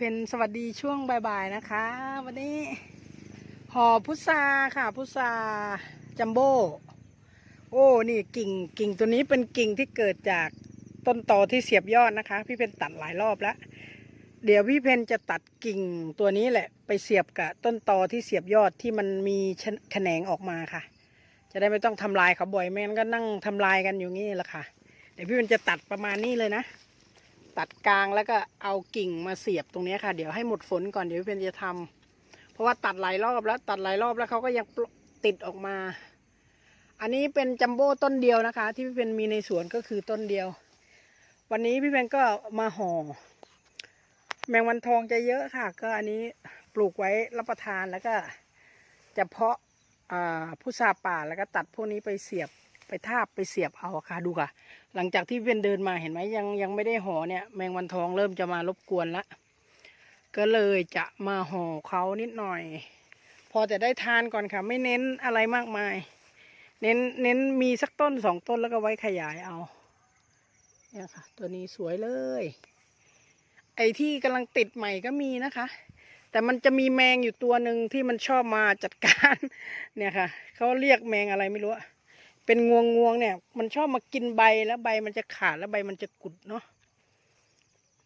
เพนสวัสดีช่วงบ่ายๆนะคะ วันนี้ห่อพุทราค่ะพุทราจัมโบ้โอ้นี่กิ่งกิ่งตัวนี้เป็นกิ่งที่เกิดจากต้นตอที่เสียบยอดนะคะ พี่เพนตัดหลายรอบแล้วเดี๋ยวพี่เพนจะตัดกิ่งตัวนี้แหละ ไปเสียบกับต้นตอที่เสียบยอดที่มันมีแขนงออกมาค่ะ จะได้ไม่ต้องทำลายเขาบ่อยไม่งั้นก็นั่งทำลายกันอยู่งี้แหละค่ะ เดี๋ยวพี่เพนจะตัดประมาณนี้เลยนะ ตัดกลางแล้วก็เอากิ่งมาเสียบตรงนี้ค่ะ เดี๋ยวให้หมดฝนก่อนเดี๋ยวพี่เพนจะทำเพราะว่าตัดหลายรอบแล้วตัดหลายรอบแล้วเขาก็ยังติดออกมา อันนี้เป็นจัมโบ้ต้นเดียวนะคะ ที่พี่เพนมีในสวนก็คือต้นเดียว วันนี้พี่เพนก็มาห่อ แมงวันทองจะเยอะค่ะ ก็อันนี้ปลูกไว้รับประทานแล้วก็จะเพาะอ่าพุทราป่าแล้วก็ตัดพวกนี้ไปเสียบ ไปทาบไปเสียบเอาค่ะดูค่ะ หลังจากที่เป็นเดินมาเห็นไหมยังยังไม่ได้ห่อเนี่ยแมงวันทองเริ่มจะมารบกวนละก็เลยจะมาห่อเขานิดหน่อย พอจะได้ทานก่อนค่ะ ไม่เน้นอะไรมากมาย เน้นเน้นมีสักต้นสองต้นแล้วก็ไว้ขยายเอาเนี่ยค่ะ ตัวนี้สวยเลย ไอ้ที่กำลังติดใหม่ก็มีนะคะ แต่มันจะมีแมงอยู่ตัวหนึ่งที่มันชอบมาจัดการ เนี่ยค่ะเขาเรียกแมงอะไรไม่รู้อะ เป็นงวงงวงเนี่ย มันชอบมากินใบแล้วใบมันจะขาดแล้วใบมันจะกุดเนาะ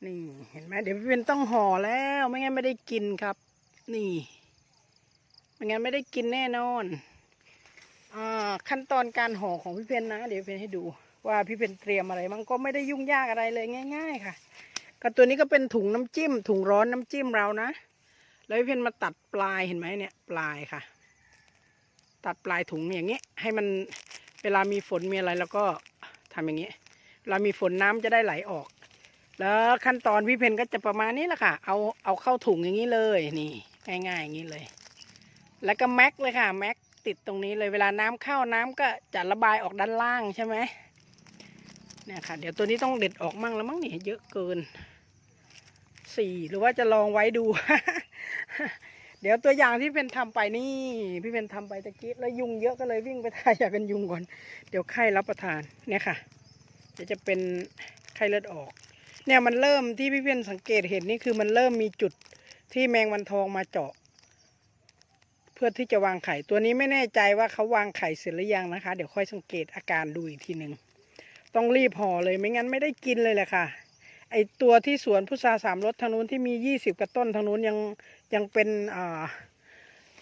นี่เห็นไหมเดี๋ยวพี่เป็นต้องห่อแล้ว ไม่งั้นไม่ได้กินครับ นี่ไม่งั้นไม่ได้กินแน่นอนอ่าขั้นตอนการห่อของพี่เพนนะ เดี๋ยวพี่เพนให้ดูว่าพี่เพนเตรียมอะไรมันก็ไม่ได้ยุ่งยากอะไรเลยง่าย ๆ ค่ะก็ตัวนี้ก็เป็นถุงน้ำจิ้ม ถุงร้อนน้ำจิ้มเรานะแล้วพี่เพนมาตัดปลายเห็นไหมเนี่ย ปลายค่ะ ตัดปลายถุงอย่างเงี้ยให้มัน เวลามีฝนมีอะไรแล้วก็ทำอย่างนี้เวลามีฝนน้ำจะได้ไหลออก แล้วขั้นตอนพี่เพนก็จะประมาณนี้แหละค่ะ เอาเอาเข้าถุงอย่างนี้เลยนี่ง่ายๆอย่างนี้เลย แล้วก็แม็กเลยค่ะแม็กติดตรงนี้เลยเวลาน้ำเข้าน้ำก็จะระบายออกด้านล่างใช่ไหมเนี่ยค่ะ เดี๋ยวตัวนี้ต้องเด็ดออกมั่งแล้วมั้งนี่เยอะเกินสี่หรือว่าจะลองไว้ดู เดี๋ยวตัวอย่างที่เป็นทำไปนี่ พี่เป็นทำไปตะกี้แล้วยุงเยอะก็เลยวิ่งไปทายอยากันยุงก่อน เดี๋ยวไข้รับประทานเนี่ยค่ะ เดี๋ยวจะเป็นไข้เลือดออก เนี่ยมันเริ่มที่พี่เพียนสังเกตเห็นนี่คือมันเริ่มมีจุดที่แมงวันทองมาเจาะ เพื่อที่จะวางไข่ตัวนี้ไม่แน่ใจว่าเขาวางไข่เสร็จหรือยังนะคะ เดี๋ยวค่อยสังเกตอาการดูอีกทีหนึ่งต้องรีบห่อเลยไม่งั้นไม่ได้กินเลยแหละค่ะไอตัวที่สวนพุทราสามรสทางนู้นที่มียี่สิบกระต้นทางนู้นยัง ยังเป็นอ่า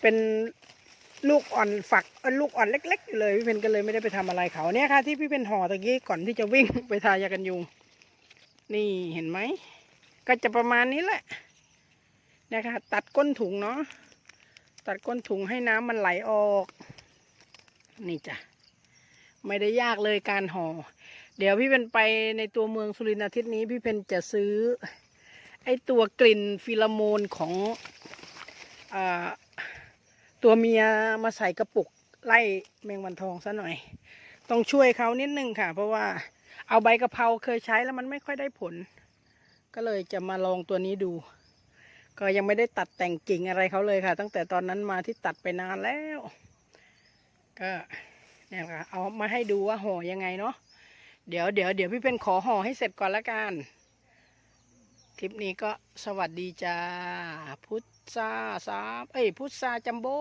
เป็นลูกอ่อนฝักลูกอ่อนเล็ก ๆ อยู่เลยพี่เพนก็เลยไม่ได้ไปทำอะไรเขาเนี่ยค่ะที่พี่เพนห่อตะกี้ก่อนที่จะวิ่งไปทายากันยุงนี่เห็นไหมก็จะประมาณนี้แหละนะคะตัดก้นถุงเนาะตัดก้นถุงให้น้ำมันไหลออก นี่จ้ะไม่ได้ยากเลยการห่อ เดี๋ยวพี่เพนไปในตัวเมืองสุรินทร์อาทิตย์นี้พี่เพนจะซื้อ ไอตัวกลิ่นฟิโลโมนของ ตัวเมียมาใส่กระปุกไล่แมงวันทองซะหน่อย ต้องช่วยเขานิดนึงค่ะ เพราะว่าเอาใบกะเพราเคยใช้แล้วมันไม่ค่อยได้ผล ก็เลยจะมาลองตัวนี้ดู ก็ยังไม่ได้ตัดแต่งกิ่งอะไรเขาเลยค่ะ ตั้งแต่ตอนนั้นมาที่ตัดไปนานแล้ว ก็เนี่ยค่ะเอามาให้ดูว่าห่อยังไงเนาะเดี๋ยวเดี๋ยวเดี๋ยวพี่เป็นขอห่อให้เสร็จก่อนละกัน คลิปนี้ก็สวัสดีจ้าพุทธ ซาสามเอ้ยพุทธาจัมโบ้